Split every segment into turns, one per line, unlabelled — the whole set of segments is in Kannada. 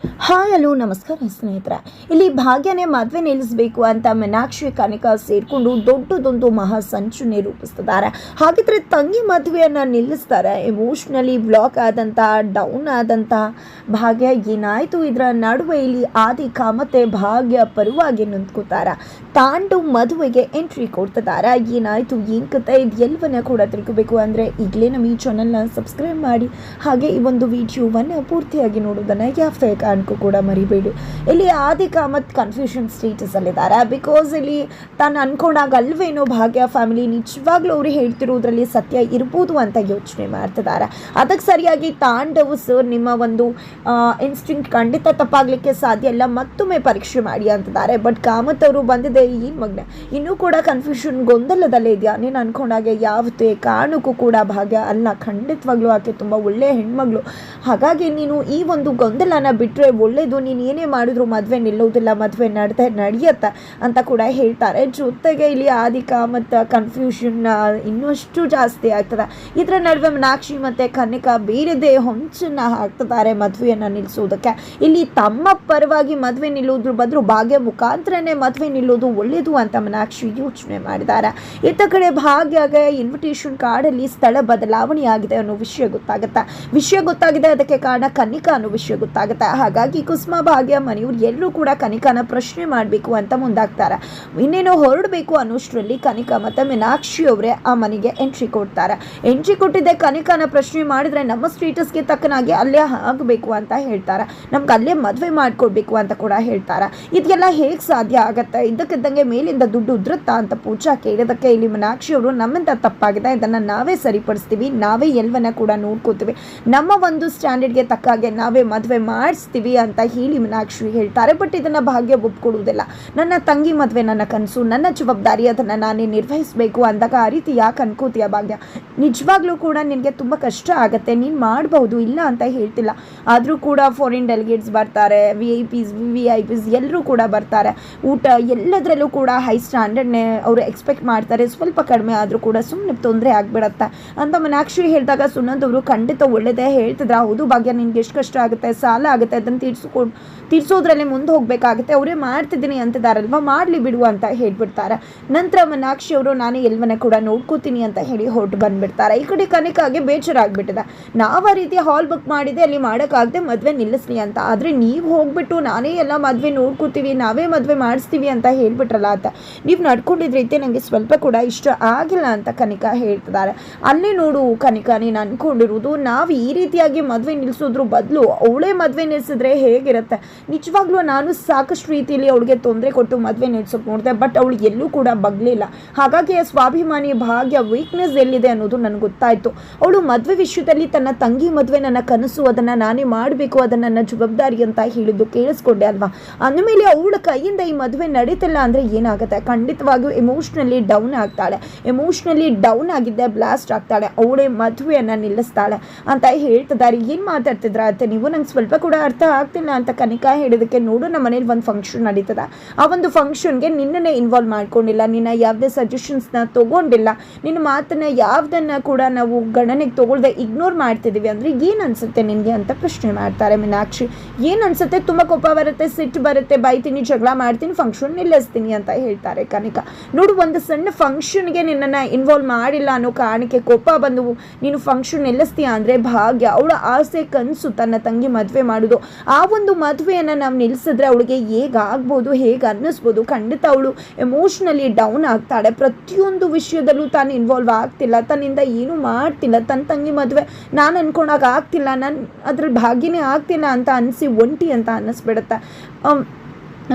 ಹಾಯ್, ಹಲೋ, ನಮಸ್ಕಾರ ಸ್ನೇಹಿತರೆ. ಇಲ್ಲಿ ಭಾಗ್ಯನೇ ಮದುವೆ ನಿಲ್ಲಿಸಬೇಕು ಅಂತ ಮೀನಾಕ್ಷಿ ಕನಿಕಾ ಸೇರಿಕೊಂಡು ದೊಡ್ಡದೊಂದು ಮಹಾ ಸಂಚು ನಿರೂಪಿಸ್ತಿದ್ದಾರೆ ಹಾಗಿದ್ರೆ ತಂಗಿ ಮದುವೆಯನ್ನು ನಿಲ್ಲಿಸ್ತಾರೆ. ಎಮೋಷ್ನಲಿ ಬ್ಲಾಕ್ ಆದಂಥ ಡೌನ್ ಆದಂಥ ಭಾಗ್ಯ ಏನಾಯಿತು? ಇದರ ನಡುವೆ ಇಲ್ಲಿ ಆದಿಕ ಮತ್ತೆ ಭಾಗ್ಯ ಪರವಾಗಿ ನಿಂತ್ಕೋತಾರೆ ತಾಂಡು ಮದುವೆಗೆ ಎಂಟ್ರಿ ಕೊಡ್ತಿದ್ದಾರೆ. ಏನಾಯಿತು? ಏನು ಕತೆ? ಇದು ಎಲ್ಲವನ್ನ ಕೂಡ ತಿಳ್ಕೋಬೇಕು ಅಂದರೆ ಈಗಲೇ ನಮ್ಮ ಈ ಚಾನಲ್ನ ಸಬ್ಸ್ಕ್ರೈಬ್ ಮಾಡಿ. ಹಾಗೆ ಈ ಒಂದು ವಿಡಿಯೋವನ್ನು ಪೂರ್ತಿಯಾಗಿ ನೋಡೋದನ್ನು ಯಾವುದೇ ಕಾರಣಕ್ಕೂ ಕೂಡ ಮರಿಬೇಡಿ. ಇಲ್ಲಿ ಆದಿಕ ಮತ್ತು ಕನ್ಫ್ಯೂಷನ್ ಸ್ಟೇಟಸಲ್ಲಿದ್ದಾರೆ ಬಿಕಾಸ್ ಇಲ್ಲಿ ತಾನು ಅನ್ಕೊಂಡಾಗ ಅಲ್ವೇನೋ ಭಾಗ್ಯ ಫ್ಯಾಮಿಲಿ ನಿಜವಾಗ್ಲೂ ಅವರು ಹೇಳ್ತಿರೋದ್ರಲ್ಲಿ ಸತ್ಯ ಇರ್ಬೋದು ಅಂತ ಯೋಚನೆ ಮಾಡ್ತಿದ್ದಾರೆ. ಅದಕ್ಕೆ ಸರಿಯಾಗಿ ತಾಂಡವು ಸರ್ ನಿಮ್ಮ ಒಂದು ಇನ್ಸ್ಟಿಂಕ್ಟ್ ಖಂಡಿತ ತಪ್ಪಾಗಲಿಕ್ಕೆ ಸಾಧ್ಯ ಇಲ್ಲ, ಮತ್ತೊಮ್ಮೆ ಪರೀಕ್ಷೆ ಮಾಡಿ ಅಂತಿದ್ದಾರೆ. ಬಟ್ ಕಾಮತ್ ಅವರು ಬಂದಿದೆ ಈ ಮಗ್ನೆ. ಇನ್ನೂ ಕೂಡ ಕನ್ಫ್ಯೂಷನ್ ಗೊಂದಲದಲ್ಲೇ ಇದೆಯಾ? ನೀನು ಅನ್ಕೊಂಡಾಗೆ ಯಾವತ್ತೇ ಕಾಣಕ್ಕೂ ಕೂಡ ಭಾಗ್ಯ ಅಲ್ಲ. ಖಂಡಿತವಾಗ್ಲೂ ಆಕೆ ತುಂಬ ಒಳ್ಳೆಯ ಹೆಣ್ಮಗಳು. ಹಾಗಾಗಿ ನೀನು ಈ ಒಂದು ಗೊಂದಲನ ಬಿಟ್ಟರೆ ಒಳ್ಳೆಯದು ನೀನು ಏನೇ ಮಾಡಿದ್ರು ಮದುವೆ ನಿಲ್ಲೋದಿಲ್ಲ ಮದುವೆ ನಡೆದ ನಡೆಯುತ್ತೆ ಅಂತ ಕೂಡ ಹೇಳ್ತಾರೆ. ಜೊತೆಗೆ ಇಲ್ಲಿ ಆದಿಕ ಮತ್ತು ಕನ್ಫ್ಯೂಷನ್ ಇನ್ನಷ್ಟು ಜಾಸ್ತಿ ಆಗ್ತದೆ. ಇದರ ನಡುವೆ ಮೀನಾಕ್ಷಿ ಮತ್ತು ಕನ್ನಿಕಾ ಬೇರೆದೇ ಹೊಂಚನ್ನು ಹಾಕ್ತಿದ್ದಾರೆ ಮದುವೆಯನ್ನು ನಿಲ್ಲಿಸೋದಕ್ಕೆ ಇಲ್ಲಿ ತಮ್ಮ ಪರವಾಗಿ ಮದುವೆ ನಿಲ್ಲೋದ್ರ ಬದಲು ಭಾಗ್ಯ ಮುಖಾಂತರನೇ ಮದುವೆ ನಿಲ್ಲೋದು ಒಳ್ಳೆಯದು ಅಂತ ಮೀನಾಕ್ಷಿ ಯೋಚನೆ ಮಾಡಿದ್ದಾರೆ. ಇತ್ತ ಕಡೆ ಭಾಗ್ಯಗೆ ಇನ್ವಿಟೇಷನ್ ಕಾರ್ಡಲ್ಲಿ ಸ್ಥಳ ಬದಲಾವಣೆ ಆಗಿದೆ ಅನ್ನೋ ವಿಷಯ ಗೊತ್ತಾಗುತ್ತೆ? ವಿಷಯ ಗೊತ್ತಾಗಿದೆ, ಅದಕ್ಕೆ ಕಾರಣ ಕನ್ನಿಕಾ ಅನ್ನೋ ವಿಷಯ ಗೊತ್ತಾಗುತ್ತೆ? ಹಾಗಾಗಿ ಕುಸುಮ ಭಾಗ್ಯ ಮನೆಯವ್ರು ಎಲ್ಲರೂ ಕೂಡ ಕನಿಕಾನ ಪ್ರಶ್ನೆ ಮಾಡಬೇಕು ಅಂತ ಮುಂದಾಗ್ತಾರೆ. ಇನ್ನೇನೋ ಹೊರಡಬೇಕು ಅನ್ನೋಷ್ಟರಲ್ಲಿ ಕನಿಕಾ ಮತ್ತು ಮೀನಾಕ್ಷಿ ಅವರೇ ಆ ಮನೆಗೆ ಎಂಟ್ರಿ ಕೊಡ್ತಾರೆ. ಎಂಟ್ರಿ ಕೊಟ್ಟಿದ್ದೆ ಕನಿಕಾನ ಪ್ರಶ್ನೆ ಮಾಡಿದ್ರೆ ನಮ್ಮ ಸ್ಟೇಟಸ್ಗೆ ತಕ್ಕನಾಗಿ ಅಲ್ಲೇ ಆಗಬೇಕು ಅಂತ ಹೇಳ್ತಾರೆ. ನಮ್ಗೆ ಅಲ್ಲೇ ಮದುವೆ ಮಾಡಿಕೊಡ್ಬೇಕು ಅಂತ ಕೂಡ ಹೇಳ್ತಾರೆ. ಇದೆಲ್ಲ ಹೇಗೆ ಸಾಧ್ಯ ಆಗುತ್ತೆ? ಇದ್ದಕ್ಕಿದ್ದಂಗೆ ಮೇಲಿಂದ ದುಡ್ಡು ಉದ್ರುತ್ತಾ ಅಂತ ಪೂಜಾ ಕೇಳಿದಕ್ಕೆ ಇಲ್ಲಿ ಮೀನಾಕ್ಷಿ ಅವರು ನಮ್ಮಿಂದ ತಪ್ಪಾಗಿದೆ. ಇದನ್ನು ನಾವೇ ಸರಿಪಡಿಸ್ತೀವಿ. ನಾವೇ ಎಲ್ಲವನ್ನ ಕೂಡ ನೋಡ್ಕೋತೀವಿ. ನಮ್ಮ ಒಂದು ಸ್ಟ್ಯಾಂಡರ್ಡ್ಗೆ ತಕ್ಕ ಹಾಗೆ ನಾವೇ ಮದುವೆ ಮಾಡಿಸ್ತೀವಿ. ಅಂತ ಹೇಳಿ ಮೀನಾಕ್ಷಿ ಹೇಳ್ತಾರೆ ಬಟ್ ಇದನ್ನು ಭಾಗ್ಯ ಒಪ್ಕೊಡುವುದಿಲ್ಲ. ನನ್ನ ತಂಗಿ ಮದುವೆ ನನ್ನ ಕನಸು, ನನ್ನ ಜವಾಬ್ದಾರಿ ಅದನ್ನು ನಾನೇ ನಿರ್ವಹಿಸಬೇಕು ಅಂದಾಗ ಆ ರೀತಿ ಯಾಕೆ ಅನ್ಕೋತೀಯ ಭಾಗ್ಯ? ನಿಜವಾಗ್ಲೂ ಕೂಡ ನಿನಗೆ ತುಂಬ ಕಷ್ಟ ಆಗುತ್ತೆ, ನೀನು ಮಾಡಬಹುದು, ಇಲ್ಲ ಅಂತ ಹೇಳ್ತಿಲ್ಲ. ಆದರೂ ಕೂಡ ಫಾರಿನ್ ಡೆಲಿಗೇಟ್ಸ್ ಬರ್ತಾರೆ V I Ps V I Ps ಎಲ್ಲರೂ ಕೂಡ ಬರ್ತಾರೆ. ಊಟ ಎಲ್ಲದರಲ್ಲೂ ಕೂಡ ಹೈ ಸ್ಟ್ಯಾಂಡರ್ಡ್ನೇ ಅವರು ಎಕ್ಸ್ಪೆಕ್ಟ್ ಮಾಡ್ತಾರೆ, ಸ್ವಲ್ಪ ಕಡಿಮೆ ಆದರೂ ಕೂಡ ಸುಮ್ಮನೆ ತೊಂದರೆ ಆಗಿಬಿಡತ್ತೆ ಅಂತ ಮೀನಾಕ್ಷಿ ಹೇಳಿದಾಗ ಸುನಂದವರು ಖಂಡಿತ ಒಳ್ಳೆಯದೇ ಹೇಳ್ತಿದ್ರೆ. ಹೌದು ಭಾಗ್ಯ, ನಿನ್ಗೆ ಎಷ್ಟು ಕಷ್ಟ ಆಗುತ್ತೆ, ಸಾಲ ಆಗುತ್ತೆ ಅದನ್ನು ತೀರ್ಸ್ಕೊಂಡು ತೀರ್ಸೋದ್ರಲ್ಲಿ ಮುಂದೆ ಹೋಗಬೇಕಾಗುತ್ತೆ. ಅವರೇ ಮಾಡ್ತಿದ್ದೀನಿ ಅಂತಿದ್ದಾರಲ್ವ ಮಾಡಲಿ ಬಿಡು ಅಂತ ಹೇಳ್ಬಿಡ್ತಾರೆ. ನಂತರ ಮೀನಾಕ್ಷಿ ಅವರು, ನಾನು ಎಲ್ವನ ಕೂಡ ನೋಡ್ಕೋತೀನಿ ಅಂತ ಹೇಳಿ ಹೊರಟು ಬಂದ್ಬಿಡ್ತಾರೆ. ಈ ಕಡೆ ಕನಿಕಾಗೆ ಬೇಜಾರಾಗ್ಬಿಟ್ಟಿದೆ. ನಾವು ಆ ರೀತಿ ಹಾಲ್ ಬುಕ್ ಮಾಡಿದೆ, ಅಲ್ಲಿ ಮಾಡೋಕ್ಕಾಗದೆ ಮದುವೆ ನಿಲ್ಲಿಸ್ಲಿ ಅಂತ. ಆದರೆ ನೀವು ಹೋಗ್ಬಿಟ್ಟು ನಾನೇ ಎಲ್ಲ ಮದುವೆ ನೋಡ್ಕೋತೀವಿ, ನಾವೇ ಮದುವೆ ಮಾಡಿಸ್ತೀವಿ ಅಂತ ಹೇಳ್ಬಿಟ್ರಲ್ಲ ಅಂತ. ನೀವು ನಡ್ಕೊಂಡಿದ್ದ ರೀತಿ ನನಗೆ ಸ್ವಲ್ಪ ಕೂಡ ಇಷ್ಟ ಆಗಿಲ್ಲ ಅಂತ ಕನಿಕಾ ಹೇಳ್ತಿದ್ದಾರೆ. ಅಲ್ಲೇ ನೋಡು ಕನಿಕಾ, ನೀನು ಅನ್ಕೊಂಡಿರೋದು, ನಾವು ಈ ರೀತಿಯಾಗಿ ಮದುವೆ ನಿಲ್ಲಿಸೋದ್ರ ಬದಲು ಅವಳೇ ಮದುವೆ ನಿಲ್ಲಿಸಿದ್ರೆ ಹೇಗಿರುತ್ತೆ? ನಿಜವಾಗ್ಲೂ ನಾನು ಸಾಕಷ್ಟು ರೀತಿಯಲ್ಲಿ ಅವಳಿಗೆ ತೊಂದರೆ ಕೊಟ್ಟು ಮದುವೆ ನಡೆಸೋಕೆ ನೋಡಿದೆ, ಬಟ್ ಅವಳು ಎಲ್ಲೂ ಕೂಡ ಬಗ್ಲಿಲ್ಲ. ಹಾಗಾಗಿ ಆ ಸ್ವಾಭಿಮಾನಿ ಭಾಗ್ಯ ವೀಕ್ನೆಸ್ ಎಲ್ಲಿದೆ ಅನ್ನೋದು ನನಗೆ ಗೊತ್ತಾಯಿತು. ಅವಳು ಮದುವೆ ವಿಷಯದಲ್ಲಿ ತನ್ನ ತಂಗಿ ಮದುವೆ, ನನ್ನ ಕನಸು, ಅದನ್ನು ನಾನೇ ಮಾಡಬೇಕು, ಅದನ್ನು ನನ್ನ ಜವಾಬ್ದಾರಿ ಅಂತ ಹೇಳಿದ್ದು ಕೇಳಿಸ್ಕೊಂಡೆ ಅಲ್ವಾ? ಅಂದಮೇಲೆ ಅವಳ ಕೈಯಿಂದ ಈ ಮದುವೆ ನಡೀತಿಲ್ಲ ಅಂದರೆ ಏನಾಗುತ್ತೆ? ಖಂಡಿತವಾಗಿಯೂ ಎಮೋಷ್ನಲಿ ಡೌನ್ ಆಗ್ತಾಳೆ. ಎಮೋಷ್ನಲಿ ಡೌನ್ ಆಗಿದ್ದೆ ಬ್ಲಾಸ್ಟ್ ಆಗ್ತಾಳೆ. ಅವಳೇ ಮದುವೆಯನ್ನು ನಿಲ್ಲಿಸ್ತಾಳೆ ಅಂತ ಹೇಳ್ತಿದ್ದಾರೆ. ಏನು ಮಾತಾಡ್ತಿದ್ರ ಅಂತ ನೀವು ನಂಗೆ ಸ್ವಲ್ಪ ಕೂಡ ಅರ್ಥ ಆಗ್ತಿಲ್ಲ ಅಂತ ಕನಿಕಾ ಹೇಳಿದಕ್ಕೆ ನೋಡು ನಮ್ಮ ಮನೇಲಿ ಒಂದು ಫಂಕ್ಷನ್ ನಡೀತದ. ಆ ಒಂದು ಫಂಕ್ಷನ್ಗೆ ನಿನ್ನನ್ನೇ ಇನ್ವಾಲ್ವ್ ಮಾಡ್ಕೊಂಡಿಲ್ಲ, ನಿನ್ನ ಯಾವುದೇ ಸಜೆಷನ್ಸ್ನ ತೊಗೊಂಡಿಲ್ಲ, ನಿನ್ನ ಮಾತನ್ನ ಯಾವುದನ್ನು ಕೂಡ ನಾವು ಗಣನೆಗೆ ತೊಗೊಳ್ದೆ ಇಗ್ನೋರ್ ಮಾಡ್ತಿದ್ದೀವಿ ಅಂದರೆ ಏನು ಅನ್ಸುತ್ತೆ ನಿನಗೆ ಅಂತ ಪ್ರಶ್ನೆ ಮಾಡ್ತಾರೆ ಮೀನಾಕ್ಷಿ. ಏನು ಅನ್ಸುತ್ತೆ? ತುಂಬ ಕೋಪ ಬರುತ್ತೆ, ಸಿಟ್ಟು ಬರುತ್ತೆ, ಬೈತೀನಿ, ಜಗಳ ಮಾಡ್ತೀನಿ ಫಂಕ್ಷನ್ ನಿಲ್ಲಿಸ್ತೀನಿ ಅಂತ ಹೇಳ್ತಾರೆ ಕನಿಕಾ. ನೋಡು, ಒಂದು ಸಣ್ಣ ಫಂಕ್ಷನ್ಗೆ ನಿನ್ನನ್ನು ಇನ್ವಾಲ್ವ್ ಮಾಡಿಲ್ಲ ಅನ್ನೋ ಕಾರಣಕ್ಕೆ ಕೋಪ ಬಂದು ನೀನು ಫಂಕ್ಷನ್ ನಿಲ್ಲಿಸ್ತೀಯ ಅಂದರೆ ಭಾಗ್ಯ. ಅವಳ ಆಸೆ ಕನಸು ತನ್ನ ತಂಗಿ ಮದುವೆ ಮಾಡೋದು. ಆ ಒಂದು ಮದುವೆಯನ್ನು ನಾವು ನಿಲ್ಲಿಸಿದ್ರೆ ಅವಳಿಗೆ ಹೇಗೆ ಆಗ್ಬೋದು, ಹೇಗೆ ಅನ್ನಿಸ್ಬೋದು, ಖಂಡಿತ ಅವಳು ಎಮೋಷ್ನಲಿ ಡೌನ್ ಆಗ್ತಾಳೆ. ಪ್ರತಿಯೊಂದು ವಿಷಯದಲ್ಲೂ ತಾನು ಇನ್ವಾಲ್ವ್ ಆಗ್ತಿಲ್ಲ. ತನ್ನಿಂದ ಏನೂ ಮಾಡ್ತಿಲ್ಲ. ತನ್ನ ತಂಗಿ ಮದುವೆ ನಾನು ಅನ್ಕೊಂಡಾಗ ಆಗ್ತಿಲ್ಲ. ನಾನು ಅದ್ರಲ್ಲಿ ಭಾಗ್ಯನೇ ಆಗ್ತಿಲ್ಲ ಅಂತ ಅನಿಸಿ ಒಂಟಿ ಅಂತ ಅನ್ನಿಸ್ಬಿಡುತ್ತೆ.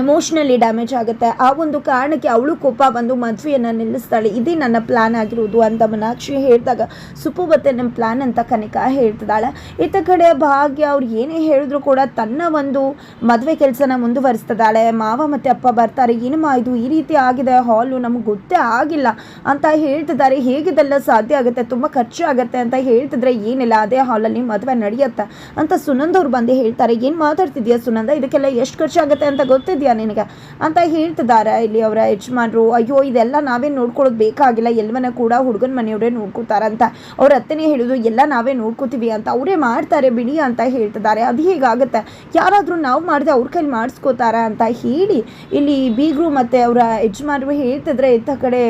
ಎಮೋಷ್ನಲಿ ಡ್ಯಾಮೇಜ್ ಆಗುತ್ತೆ. ಆ ಒಂದು ಕಾರಣಕ್ಕೆ ಅವಳು ಕೋಪ ಬಂದು ಮದುವೆಯನ್ನು ನಿಲ್ಲಿಸ್ತಾಳೆ. ಇದೇ ನನ್ನ ಪ್ಲ್ಯಾನ್ ಆಗಿರೋದು ಅಂತ ಮನಾಕ್ಷಿ ಹೇಳಿದಾಗ ಸುಪ್ಪು ಬತ್ತೆ ನಮ್ಮ ಪ್ಲ್ಯಾನ್ ಅಂತ ಕನಿಕಾ ಹೇಳ್ತಿದ್ದಾಳೆ. ಇತ್ತ ಕಡೆ ಭಾಗ್ಯ ಅವ್ರು ಏನೇ ಹೇಳಿದ್ರು ಕೂಡ ತನ್ನ ಒಂದು ಮದುವೆ ಕೆಲಸನ ಮುಂದುವರಿಸ್ತಿದ್ದಾಳೆ. ಮಾವ ಮತ್ತು ಅಪ್ಪ ಬರ್ತಾರೆ. ಏನಮ್ಮ ಇದು ಈ ರೀತಿ ಆಗಿದೆ? ಹಾಲು ನಮಗೆ ಗೊತ್ತೇ ಆಗಿಲ್ಲ ಅಂತ ಹೇಳ್ತಿದ್ದಾರೆ. ಹೇಗಿದೆಲ್ಲ ಸಾಧ್ಯ ಆಗುತ್ತೆ? ತುಂಬ ಖರ್ಚು ಆಗುತ್ತೆ ಅಂತ ಹೇಳ್ತಿದ್ರೆ ಏನಿಲ್ಲ. ಅದೇ ಹಾಲಲ್ಲಿ ಮದುವೆ ನಡೆಯುತ್ತೆ ಅಂತ ಸುನಂದ್ ಅವ್ರು ಬಂದು ಹೇಳ್ತಾರೆ. ಏನು ಮಾತಾಡ್ತಿದ್ಯಾ ಸುನಂದ? ಇದಕ್ಕೆಲ್ಲ ಎಷ್ಟು ಖರ್ಚಾಗುತ್ತೆ ಅಂತ ಗೊತ್ತಿದೆಯಾ? ಗೊತ್ತಿದೆಯಾ ನಿನಗೆ? ಅಂತ ಹೇಳ್ತಿದ್ದಾರೆ ಇಲ್ಲಿ ಅವರ ಯಜಮಾನರು. ಅಯ್ಯೋ, ಇದೆಲ್ಲ ನಾವೇ ನೋಡ್ಕೊಳ್ಳೋದು ಬೇಕಾಗಿಲ್ಲ. ಎಲ್ಲವನ್ನ ಕೂಡ ಹುಡುಗನ ಮನೆಯವರೇ ನೋಡ್ಕೊತಾರಂತ ಅವ್ರ ಅತ್ತನೇ ಹೇಳೋದು, ಎಲ್ಲ ನಾವೇ ನೋಡ್ಕೋತೀವಿ ಅಂತ. ಅವರೇ ಮಾಡ್ತಾರೆ, ಬಿಡಿ ಅಂತ ಹೇಳ್ತಿದ್ದಾರೆ. ಅದು ಹೇಗಾಗುತ್ತೆ? ಯಾರಾದರೂ ನಾವು ಮಾಡಿದೆ ಅವ್ರ ಕೈಲಿ ಮಾಡಿಸ್ಕೋತಾರ ಅಂತ ಹೇಳಿ ಇಲ್ಲಿ ಬೀಗರು ಮತ್ತು ಅವರ ಯಜಮಾನರು ಹೇಳ್ತಿದ್ರೆ ಇಂಥ ಕಡೆ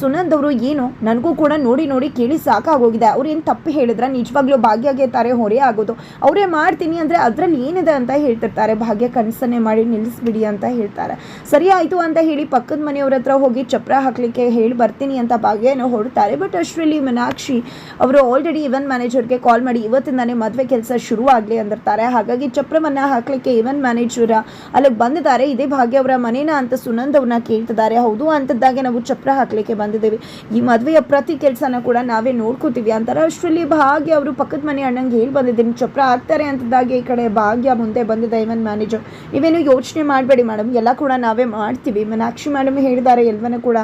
ಸುನಂದ್ ಅವರು ಏನು? ನನಗೂ ಕೂಡ ನೋಡಿ ನೋಡಿ ಕೇಳಿ ಸಾಕಾಗೋಗಿದೆ. ಅವ್ರು ಏನು ತಪ್ಪು ಹೇಳಿದ್ರೆ? ನಿಜವಾಗ್ಲೂ ಭಾಗ್ಯಗೆ ತಾರೆ ಹೊರೆ ಆಗೋದು. ಅವರೇ ಮಾಡ್ತೀನಿ ಅಂದರೆ ಅದರಲ್ಲಿ ಏನಿದೆ ಅಂತ ಹೇಳ್ತಿರ್ತಾರೆ. ಭಾಗ್ಯ ಕನಸನ್ನೇ ಮಾಡಿ ನಿಲ್ಲಿಸ್ಬಿಡಿ ಅಂತ ಹೇಳ್ತಾರೆ. ಸರಿ ಆಯಿತು ಅಂತ ಹೇಳಿ ಪಕ್ಕದ ಮನೆಯವ್ರ ಹತ್ರ ಹೋಗಿ ಚಪ್ರ ಹಾಕಲಿಕ್ಕೆ ಹೇಳಿ ಬರ್ತೀನಿ ಅಂತ ಭಾಗ್ಯನ ಹೊರಡ್ತಾರೆ. ಬಟ್ ಅಷ್ಟರಲ್ಲಿ ಮೀನಾಕ್ಷಿ ಅವರು ಆಲ್ರೆಡಿ ಇವನ್ ಮ್ಯಾನೇಜರ್ಗೆ ಕಾಲ್ ಮಾಡಿ ಇವತ್ತಿಂದಾನೇ ಮದುವೆ ಕೆಲಸ ಶುರು ಆಗಲಿ ಅಂದಿರ್ತಾರೆ. ಹಾಗಾಗಿ ಚಪ್ರವನ್ನು ಹಾಕಲಿಕ್ಕೆ ಇವನ್ ಮ್ಯಾನೇಜರ್ ಅಲ್ಲಿಗೆ ಬಂದಿದ್ದಾರೆ. ಇದೇ ಭಾಗ್ಯ ಅವರ ಮನೇನ ಅಂತ ಸುನಂದ್ ಅವ್ರನ್ನ ಕೇಳ್ತಿದ್ದಾರೆ. ಹೌದು, ಅಂತದ್ದಾಗೆ ನಾವು ಚಪ್ರ ಹಾಕಲಿಕ್ಕೆ ಬಂದಿದ್ದೇವೆ. ಈ ಮದುವೆಯ ಪ್ರತಿ ಕೆಲಸನ ಕೂಡ ನಾವೇ ನೋಡ್ಕೋತೀವಿ ಅಂತಾರೆ. ಅಷ್ಟರಲ್ಲಿ ಭಾಗ್ಯ ಅವರು ಪಕ್ಕದ ಮನೆ ಅಣ್ಣಂಗೆ ಹೇಳಿ ಬಂದಿದ್ದೀನಿ. ಚಪ್ರ ಹಾಕ್ತಾರೆ ಅಂತದ್ದಾಗೆ ಈ ಕಡೆ ಭಾಗ್ಯ ಮುಂದೆ ಬಂದಿದೆ ಇವನ್ ಮ್ಯಾನೇಜರ್ ಇವೇನು ಯೋಚನೆ ಮಾಡಬೇಡಿ. ಮೇಡಮ್ ಎಲ್ಲ ಕೂಡ ನಾವೇ ಮಾಡ್ತೀವಿ. ಮೀನಾಕ್ಷಿ ಮೇಡಮ್ ಹೇಳಿದ್ದಾರೆ ಎಲ್ಲವನ್ನೂ ಕೂಡ.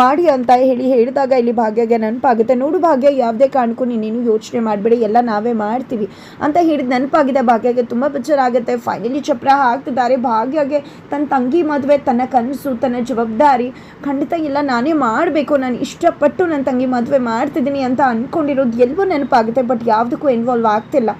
ಮಾಡಿ ಅಂತ ಹೇಳಿ ಹೇಳಿದಾಗ ಇಲ್ಲಿ ಭಾಗ್ಯಗೆ ನೆನಪಾಗುತ್ತೆ. ನೋಡು ಭಾಗ್ಯ, ಯಾವುದೇ ಕಾರಣಕ್ಕೂ ನೀನೇನು ಯೋಚನೆ ಮಾಡಬೇಡಿ, ಎಲ್ಲ ನಾವೇ ಮಾಡ್ತೀವಿ ಅಂತ ಹೇಳಿದ ನೆನಪಾಗಿದೆ. ಭಾಗ್ಯಗೆ ತುಂಬ ಆಗುತ್ತೆ ಫೈನಲಿ ಚಪ್ರ ಹಾಕ್ತಿದ್ದಾರೆ. ಭಾಗ್ಯಗೆ ತನ್ನ ತಂಗಿ ಮದುವೆ, ತನ್ನ ಕನಸು, ತನ್ನ ಜವಾಬ್ದಾರಿ ಖಂಡಿತ ಇಲ್ಲ ನಾನೇ ಮಾಡಬೇಕು. ನಾನು ಇಷ್ಟಪಟ್ಟು ನನ್ನ ತಂಗಿ ಮದುವೆ ಮಾಡ್ತಿದ್ದೀನಿ ಅಂತ ಅಂದ್ಕೊಂಡಿರೋದು ಎಲ್ಲವೂ ನೆನಪಾಗುತ್ತೆ ಬಟ್ ಯಾವುದಕ್ಕೂ ಇನ್ವಾಲ್ವ್ ಆಗ್ತಿಲ್ಲ.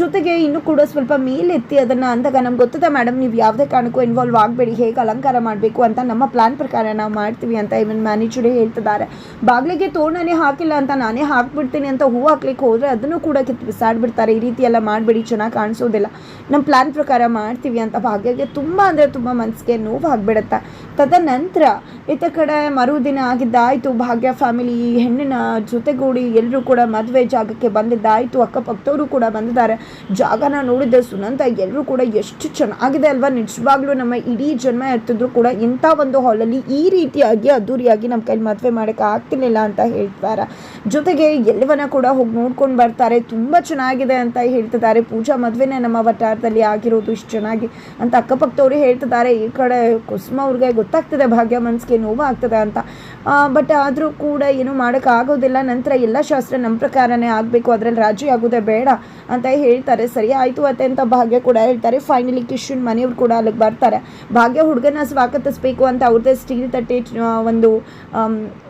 ಜೊತೆಗೆ ಇನ್ನೂ ಕೂಡ ಸ್ವಲ್ಪ ಮೇಲೆತ್ತಿ ಅದನ್ನು ಅಂದಾಗ ನಮ್ಗೆ ಗೊತ್ತದೆ, ಮೇಡಮ್, ನೀವು ಯಾವುದೇ ಕಾರಣಕ್ಕೂ ಇನ್ವಾಲ್ವ್ ಆಗಬೇಡಿ. ಹೇಗೆ ಅಲಂಕಾರ ಮಾಡಬೇಕು ಅಂತ ನಮ್ಮ ಪ್ಲಾನ್ ಪ್ರಕಾರ ನಾವು ಮಾಡ್ತೀವಿ ಅಂತ ಇವನ್ ಮ್ಯಾನೇಜರೇ ಹೇಳ್ತಿದ್ದಾರೆ. ಬಾಗಿಲಿಗೆ ತೋರಣನೇ ಹಾಕಿಲ್ಲ ಅಂತ ನಾನೇ ಹಾಕ್ಬಿಡ್ತೀನಿ ಅಂತ ಹೂ ಹಾಕ್ಲಿಕ್ಕೆ ಹೋದರೆ ಅದನ್ನು ಕೂಡ ಕಿತ್ತು ಬಿಸಾಡ್ಬಿಡ್ತಾರೆ. ಈ ರೀತಿ ಎಲ್ಲ ಮಾಡಬೇಡಿ, ಚೆನ್ನಾಗಿ ಕಾಣಿಸೋದಿಲ್ಲ. ನಮ್ಮ ಪ್ಲಾನ್ ಪ್ರಕಾರ ಮಾಡ್ತೀವಿ ಅಂತ ಭಾಗ್ಯಗೆ ತುಂಬ ಅಂದರೆ ತುಂಬ ಮನಸ್ಸಿಗೆ ನೋವು ಆಗಿಬಿಡುತ್ತೆ ತದನಂತರ ಇತ್ತ ಕಡೆ ಮರುದಿನ ಆಗಿದ್ದಾಯಿತು, ಭಾಗ್ಯ ಫ್ಯಾಮಿಲಿ ಹೆಣ್ಣಿನ ಜೊತೆಗೂಡಿ ಎಲ್ಲರೂ ಕೂಡ ಮದುವೆ ಜಾಗಕ್ಕೆ ಬಂದಿದ್ದಾಯಿತು, ಅಕ್ಕಪಕ್ಕದವರು ಕೂಡ ಬಂದಿದ್ದಾರೆ. ಜಾಗನ ನೋಡಿದ್ದೆ ಸುನಂತ ಎಲ್ಲರೂ ಕೂಡ ಎಷ್ಟು ಚೆನ್ನಾಗಿದೆ ಅಲ್ವಾ? ನಿಜವಾಗ್ಲೂ ನಮ್ಮ ಇಡೀ ಜನ್ಮ ಇರ್ತಿದ್ರು ಕೂಡ ಇಂಥ ಒಂದು ಹಾಲಲ್ಲಿ ಈ ರೀತಿಯಾಗಿ ಅದ್ದೂರಿಯಾಗಿ ನಮ್ಮ ಕೈಲಿ ಮದುವೆ ಮಾಡೋಕ್ಕೆ ಆಗ್ತಿರ್ಲಿಲ್ಲ ಅಂತ ಹೇಳ್ತಾರೆ ಜೊತೆಗೆ ಎಲ್ಲವನ್ನ ಕೂಡ ಹೋಗಿ ನೋಡ್ಕೊಂಡು ಬರ್ತಾರೆ. ತುಂಬ ಚೆನ್ನಾಗಿದೆ ಅಂತ ಹೇಳ್ತಿದ್ದಾರೆ. ಪೂಜಾ ಮದುವೆನೇ ನಮ್ಮ ವಟಾರದಲ್ಲಿ ಆಗಿರೋದು ಇಷ್ಟು ಚೆನ್ನಾಗಿ ಅಂತ ಅಕ್ಕಪಕ್ಕದವರು ಹೇಳ್ತಿದ್ದಾರೆ. ಈ ಕಡೆ ಕುಸುಮ ಅವ್ರಿಗೆ ಗೊತ್ತಾಗ್ತದೆ, ಭಾಗ್ಯ ಮನಸ್ಸಿಗೆ ನೋವು ಆಗ್ತದೆ ಅಂತ. ಬಟ್ ಆದರೂ ಕೂಡ ಏನು ಮಾಡೋಕ್ಕಾಗೋದಿಲ್ಲ ನಂತರ ಎಲ್ಲ ಶಾಸ್ತ್ರ ನಮ್ಮ ಪ್ರಕಾರನೇ ಆಗಬೇಕು. ಅದರಲ್ಲಿ ರಾಜಿ ಆಗೋದೇ ಬೇಡ ಅಂತ ಹೇಳ್ತಾರೆ. ಸರಿ ಆಯಿತು ಅತ್ತೆ ಅಂತ ಭಾಗ್ಯ ಕೂಡ ಹೇಳ್ತಾರೆ. ಫೈನಲಿ ಕಿಶನ್ ಮನೆಯವ್ರು ಕೂಡ ಅಲ್ಲಿಗೆ ಬರ್ತಾರೆ. ಭಾಗ್ಯ ಹುಡುಗನ ಸ್ವಾಗತಿಸ್ಬೇಕು ಅಂತ ಅವ್ರದ್ದೇ ಸ್ಟೀಲ್ ತಟ್ಟೆ ಒಂದು ಆಮ್, ಆ,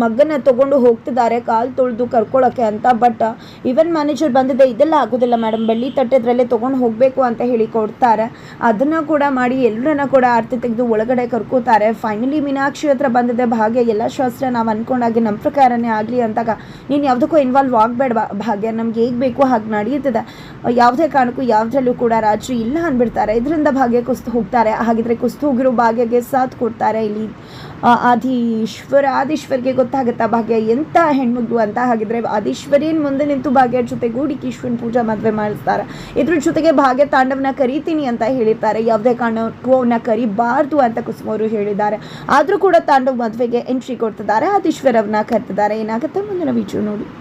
ಮಗನ ತಗೊಂಡು ಹೋಗ್ತಿದ್ದಾರೆ, ಕಾಲು ತೊಳೆದು ಕರ್ಕೊಳ್ಳೋಕ್ಕೆ ಅಂತ. ಬಟ್ ಇವನ್ ಮ್ಯಾನೇಜರ್ ಬಂದಿದೆ, ಇದೆಲ್ಲ ಆಗೋದಿಲ್ಲ ಮೇಡಮ್ ಬೆಳ್ಳಿ ತಟ್ಟೆದ್ರಲ್ಲೇ ತೊಗೊಂಡು ಹೋಗಬೇಕು ಅಂತ ಹೇಳಿ ಕೊಡ್ತಾರೆ. ಅದನ್ನು ಕೂಡ ಮಾಡಿ ಎಲ್ಲರನ್ನ ಕೂಡ ಆರತಿ ತೆಗೆದು ಒಳಗಡೆ ಕರ್ಕೋತಾರೆ. ಫೈನಲಿ ಮೀನಾಕ್ಷಿ ಹತ್ರ ಬಂದಿದೆ, ಭಾಗ್ಯ, ಎಲ್ಲ ಶಾಸ್ತ್ರ ನಾವು ಅಂದ್ಕೊಂಡಾಗೆ ನಮ್ಮ ಪ್ರಕಾರನೇ ಆಗಲಿ ಅಂತಾಗ ನೀನು ಯಾವುದಕ್ಕೂ ಇನ್ವಾಲ್ವ್ ಆಗಬೇಡ ಭಾಗ್ಯ? ನಮ್ಗೆ ಹೇಗೆ ಬೇಕು ಹಾಗೆ ನಡೆಯುತ್ತದೆ ಯಾವುದೇ ಕಾರಣಕ್ಕೂ ಯಾವುದ್ರಲ್ಲೂ ಕೂಡ ರಾಜ್ರಿ ಇಲ್ಲ ಅಂದ್ಬಿಡ್ತಾರೆ. ಇದರಿಂದ ಭಾಗ್ಯ ಕುಸ್ತು ಹೋಗ್ತಾರೆ. ಹಾಗಿದ್ರೆ ಕುಸ್ತು ಹೋಗಿರೋ ಭಾಗ್ಯಗೆ ಸಾಥ್ ಕೊಡ್ತಾರೆ ಇಲ್ಲಿ ಆದಿ ಆದೀಶ್ವರ ಆದೀಶ್ವರ್ಗೆ ಗೊತ್ತಾಗುತ್ತಾ ಭಾಗ್ಯ? ಎಂಥ ಹೆಣ್ಮಗು ಅಂತ? ಹಾಗಿದ್ರೆ ಆದೀಶ್ವರಿಯನ್ ಮುಂದೆ ನಿಂತು ಭಾಗ್ಯ ಜೊತೆಗೂಡಿ ಈಶ್ವರನ್ ಪೂಜಾ ಮದುವೆ ಮಾಡಿಸ್ತಾರೆ. ಇದ್ರ ಜೊತೆಗೆ ಭಾಗ್ಯ ತಾಂಡವನ ಕರೀತೀನಿ ಅಂತ ಹೇಳಿರ್ತಾರೆ. ಯಾವುದೇ ಕಾರಣಕ್ಕೂ ಅವನ್ನ ಕರಿಬಾರ್ದು ಅಂತ ಕುಸುಮವರು ಹೇಳಿದ್ದಾರೆ. ಆದರೂ ಕೂಡ ತಾಂಡವ್ ಮದುವೆಗೆ ಎಂಟ್ರಿ ಕೊಡ್ತಿದ್ದಾರೆ. ಆದೀಶ್ವರ್ ಅವ್ರನ್ನ ಕರ್ತಿದ್ದಾರೆ ಏನಾಗುತ್ತೆ? ಮುಂದಿನ ವಿಡಿಯೋ ನೋಡಿ.